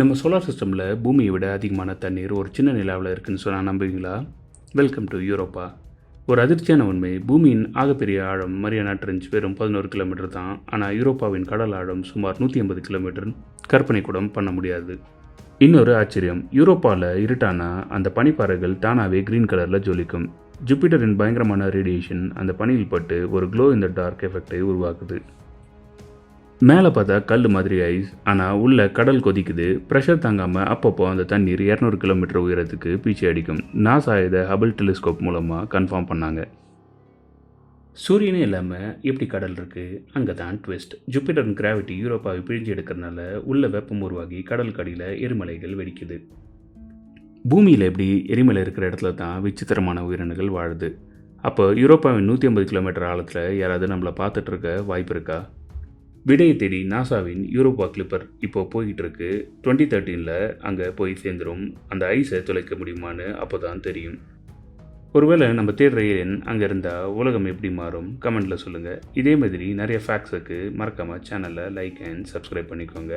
நம்ம சோலார் சிஸ்டமில் பூமியை விட அதிகமான தண்ணீர் ஒரு சின்ன நிலாவில் இருக்குன்னு சொன்னால் நம்புவீங்களா? வெல்கம் டு யூரோப்பா ஒரு அதிர்ச்சியான உண்மை. பூமியின் ஆகப்பெரிய ஆழம் மரியானா ட்ரெஞ்ச் வெறும் பதினோரு கிலோமீட்டர் தான். ஆனால் யூரோப்பாவின் கடல் ஆழம் சுமார் நூற்றி ஐம்பது கிலோமீட்டர் கற்பனை கூட பண்ண முடியாது. இன்னொரு ஆச்சரியம். யூரோப்பாவில் இருட்டானா அந்த பனிப்பாறைகள் தானாகவே க்ரீன் கலரில் ஜொலிக்கும். ஜூப்பிட்டரின் பயங்கரமான ரேடியேஷன் அந்த பனியில் பட்டு ஒரு க்ளோ இந்த டார்க் எஃபெக்டை உருவாக்குது. மேலே பார்த்தா கல் மாதிரி ஐஸ் ஆனால் உள்ள கடல் கொதிக்குது. ப்ரெஷர் தாங்காமல் அப்பப்போ அந்த தண்ணீர் இரநூறு கிலோமீட்டர் உயரத்துக்கு பீச்சி அடிக்கும். நாசா இதை ஹபிள் டெலிஸ்கோப் மூலமாக கன்ஃபார்ம் பண்ணாங்க. சூரியனே இல்லாமல் எப்படி கடல் இருக்குது அங்கே தான் ட்விஸ்ட் ஜூபிட்டரின் கிராவிட்டி யூரோப்பாவை பிழிஞ்சு எடுக்கிறனால உள்ள வெப்பம் உருவாகி கடல் கடியில் எரிமலைகள் வெடிக்குது. பூமியில் எப்படி எரிமலை இருக்கிற இடத்துல தான் விசித்திரமான உயிரினங்கள் வாழுது. அப்போ யூரோப்பாவின் நூற்றி ஐம்பது கிலோமீட்டர் ஆழத்தில் யாராவது நம்மளை பார்த்துட்டு இருக்க வாய்ப்பு இருக்கா? விடையை தேடி நாசாவின் யூரோப்பா கிளிப்பர் இப்போ போயிட்டு இருக்கு டுவெண்ட்டி தேர்ட்டீனில் அங்கே போய் சேர்ந்துரும். அந்த ஐஸை தொலைக்க முடியுமான்னு அப்போ தான் தெரியும். ஒருவேளை நம்ம தேடுற ஏரியன் அங்கே இருந்தால் உலகம் எப்படி மாறும்? கமெண்ட்டில் சொல்லுங்கள் இதே மாதிரி நிறைய ஃபேக்ட்ஸுக்கு மறக்காமல் சேனலை லைக் அண்ட் சப்ஸ்கிரைப் பண்ணிக்கோங்க.